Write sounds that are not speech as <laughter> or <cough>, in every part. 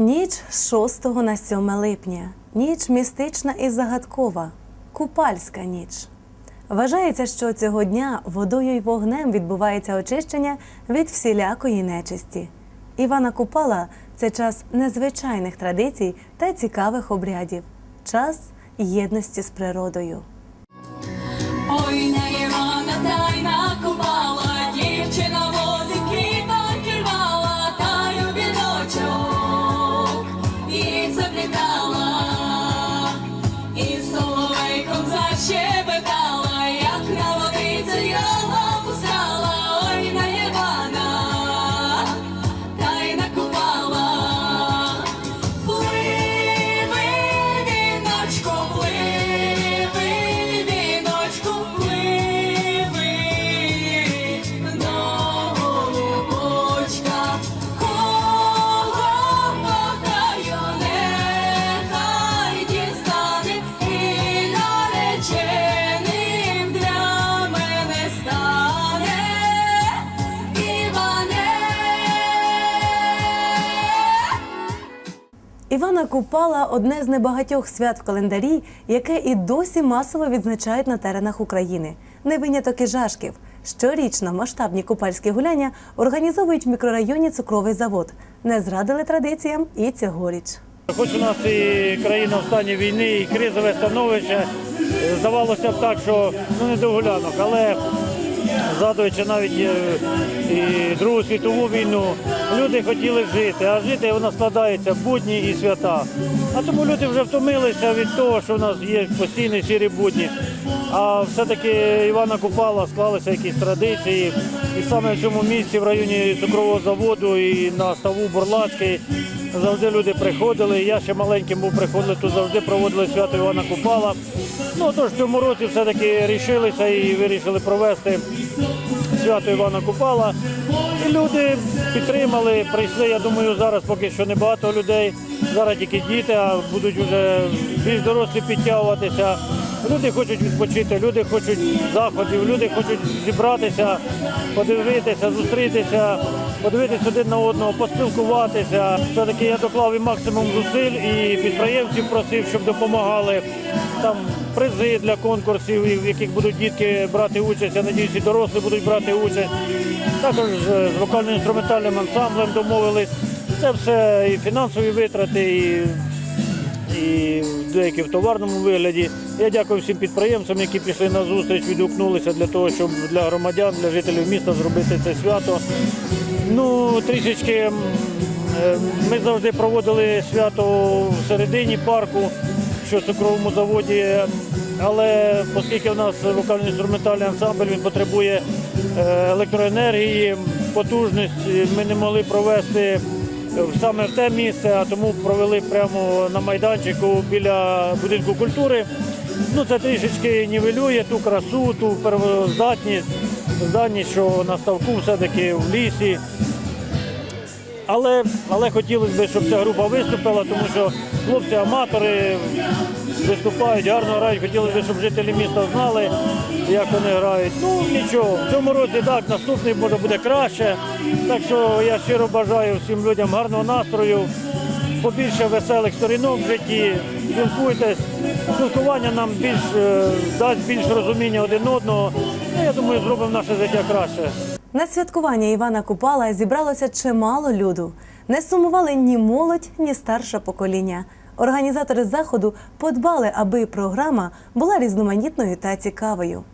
Ніч з 6 на 7 липня. Ніч містична і загадкова. Купальська ніч. Вважається, що цього дня водою й вогнем відбувається очищення від всілякої нечисті. Івана Купала це час незвичайних традицій та цікавих обрядів, час єдності з природою. Ой, Івана Купала одне з небагатьох свят в календарі, яке і досі масово відзначають на теренах України. Не виняток і Жашків. Щорічно масштабні купальські гуляння організовують в мікрорайоні цукровий завод. Не зрадили традиціям і цьогоріч. Хоч у нас і країна в стані війни, і кризове становище, здавалося б так, що ну не до гулянок, але згадуючи навіть е, і Другу світову війну, люди хотіли жити, а жити вона складається будні і свята. А тому люди вже втомилися від того, що в нас є постійні сірі будні. А все-таки Івана Купала склалися якісь традиції. І саме в цьому місці, в районі цукрового заводу і на ставу Бурлацький, завжди люди приходили. Я ще маленьким був приходили, тут завжди проводили свято Івана Купала. Ну тож в цьому році все-таки рішилися і вирішили провести свято Івана Купала. І люди підтримали, прийшли. Я думаю, зараз поки що небагато людей. Зараз тільки діти, а будуть вже більш дорослі підтягуватися. Люди хочуть відпочити, люди хочуть заходів, люди хочуть зібратися, подивитися, зустрітися, подивитися один на одного, поспілкуватися. Все-таки я доклав і максимум зусиль і підприємців просив, щоб допомагали. Там призи для конкурсів, в яких будуть дітки брати участь. Я надіюсь, і дорослі будуть брати участь. Також з вокально-інструментальним ансамблем домовились. Це все і фінансові витрати, і і деякі в товарному вигляді. Я дякую всім підприємцям, які пішли на зустріч, відгукнулися для того, щоб для громадян, для жителів міста зробити це свято. Ну, трішечки е, ми завжди проводили свято в середині парку, що в цукровому заводі. Але оскільки в нас вокально-інструментальний ансамбль, він потребує е, електроенергії, потужності, ми не могли провести саме в те місце, а тому провели прямо на майданчику біля будинку культури. Ну, це трішечки нівелює ту красу, ту первоздатність, здатність, що на ставку все-таки в лісі. Але, але хотілося б, щоб ця група виступила, тому що хлопці-аматори виступають, гарно грають. Хотілося б, щоб жителі міста знали, як вони грають. Ну нічого, в цьому році так, наступний може буде краще. Так що я щиро бажаю всім людям гарного настрою, побільше веселих сторінок в житті. Спілкуйтесь. Спілкування нам більш е, дасть більш розуміння один одного. Ну, я думаю, зробимо наше життя краще. На святкування Івана Купала зібралося чимало люду. Не сумували ні молодь, ні старше покоління. Організатори заходу подбали, аби програма була різноманітною та цікавою.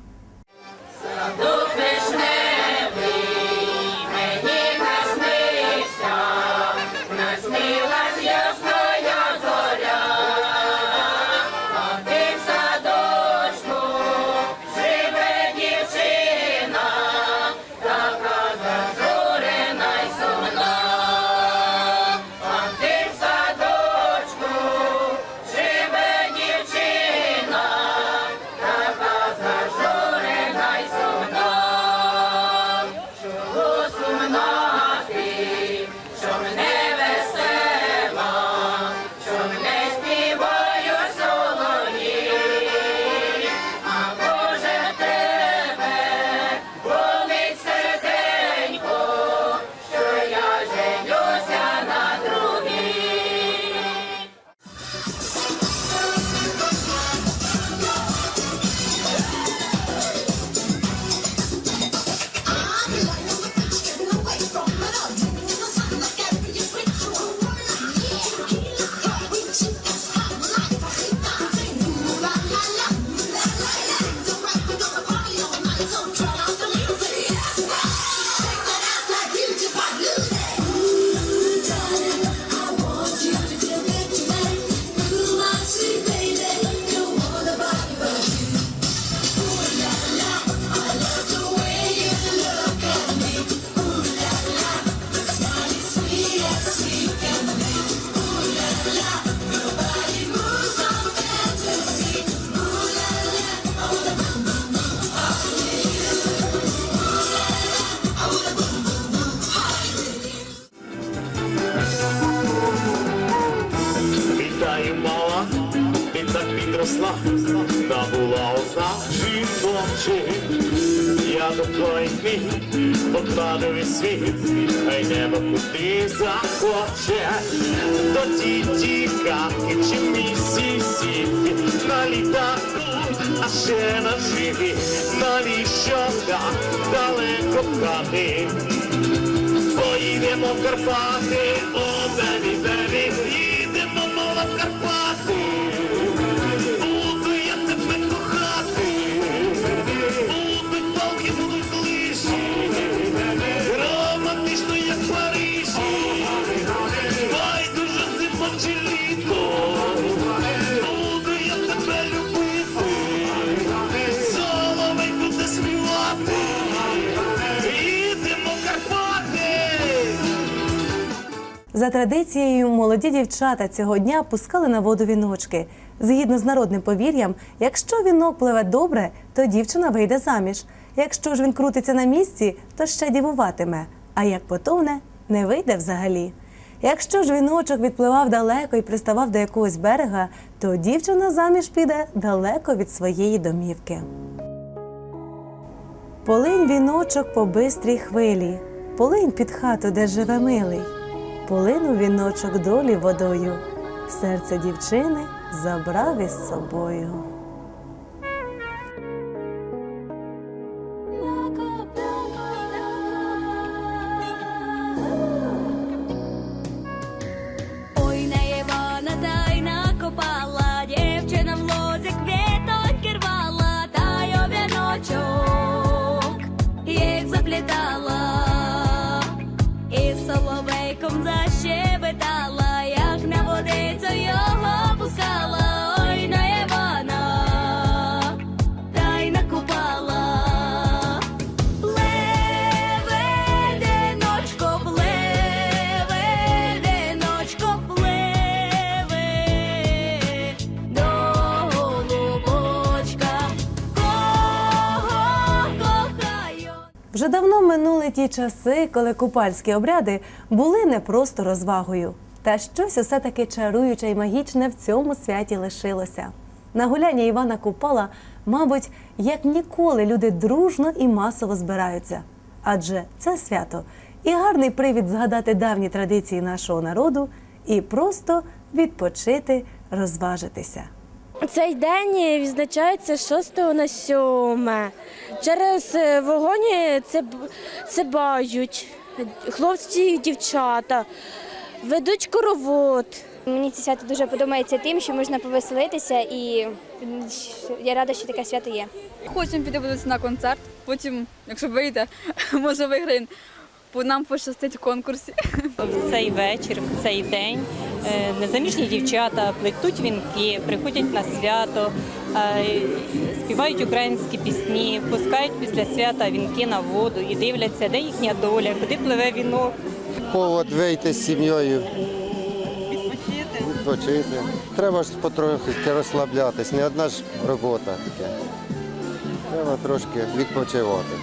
Відросла та була одна. Жіночі, я до твоїх ніг покладу весь світ, хай небо куди захоче, до ті тіканки чи місісі, на літаку, а ще на живі, навіщо так далеко кати, поїдемо в Карпати, о, бебі, бебі, їдемо мова в Карпати. За традицією, молоді дівчата цього дня пускали на воду віночки. Згідно з народним повір'ям, якщо вінок пливе добре, то дівчина вийде заміж. Якщо ж він крутиться на місці, то ще дівуватиме. А як потоне, не вийде взагалі. Якщо ж віночок відпливав далеко і приставав до якогось берега, то дівчина заміж піде далеко від своєї домівки. Полинь віночок по бистрій хвилі, полинь під хату, де живе милий. Полинув віночок долі водою, серце дівчини забрав із собою. Ой, часи, коли купальські обряди були не просто розвагою. Та щось усе таки чаруюче і магічне в цьому святі лишилося. На гуляння Івана Купала, мабуть, як ніколи люди дружно і масово збираються. Адже це свято і гарний привід згадати давні традиції нашого народу і просто відпочити, розважитися. Цей день відзначається з 6 на 7. Через е, вогонь це, це бають хлопці і дівчата, ведуть коровод. Мені це свято дуже подобається тим, що можна повеселитися, і я рада, що таке свято є. Хочемо піти подивитися на концерт, потім, якщо вийде, <laughs> може виграємо, бо нам пощастить в конкурсі. в <laughs> цей вечір, в цей день е, незаміжні дівчата плетуть вінки, приходять на свято, е, співають українські пісні, пускають після свята вінки на воду і дивляться, де їхня доля, куди пливе вінок. повод вийти з сім'єю. Відпочити. Треба ж потрохи розслаблятись, не одна ж робота таке. Треба трошки відпочивати.